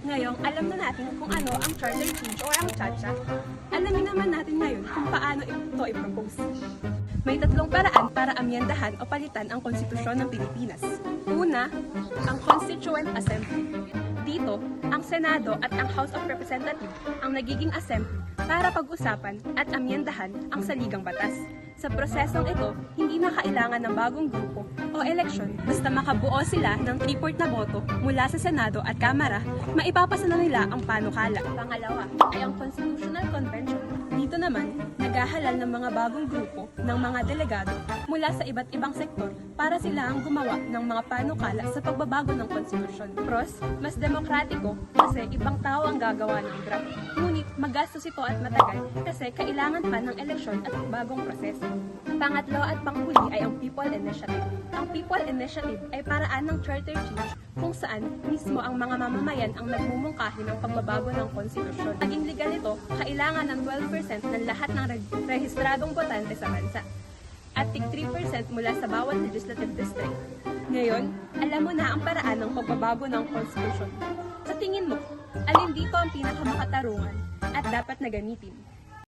Ngayong alam na natin kung ano ang charter change or ang CHACHA, alamin naman natin ngayon kung paano ito i-propose. May tatlong paraan para amyendahan o palitan ang konstitusyon ng Pilipinas. Una, ang Constituent Assembly. Dito, ang Senado at ang House of Representatives ang nagiging assembly para pag-usapan at amyendahan ang saligang batas. Sa prosesong ito, hindi na kailangan ng bagong grupo o eleksyon basta makabuo sila ng 3 na boto mula sa Senado at Kamara, maipapasa na nila ang panukala. Pangalawa ay ang Constitutional Convention. Dito naman, naghahalal ng mga bagong grupo ng mga delegado mula sa iba't ibang sektor para sila ang gumawa ng mga panukala sa pagbabago ng konstitusyon. Pros, mas demokratiko kasi ibang tao ang gagawa ng draft. Ngunit magastos ito at matagal kasi kailangan pa ng eleksyon at bagong proseso. Pangatlo at panghuli ay ang People Initiative. Ang People Initiative ay paraan ng charter change kung saan mismo ang mga mamamayan ang nagmumungkahi ng pagbabago ng konstitusyon. Naging legal ito, kailangan ng 12% ng lahat ng rehistradong botante sa bansa at tig 3% mula sa bawat legislative district. Ngayon, alam mo na ang paraan ng pagbabago ng konstitusyon. Sa tingin mo, alin dito ang pinakamakatarungan at dapat na gamitin?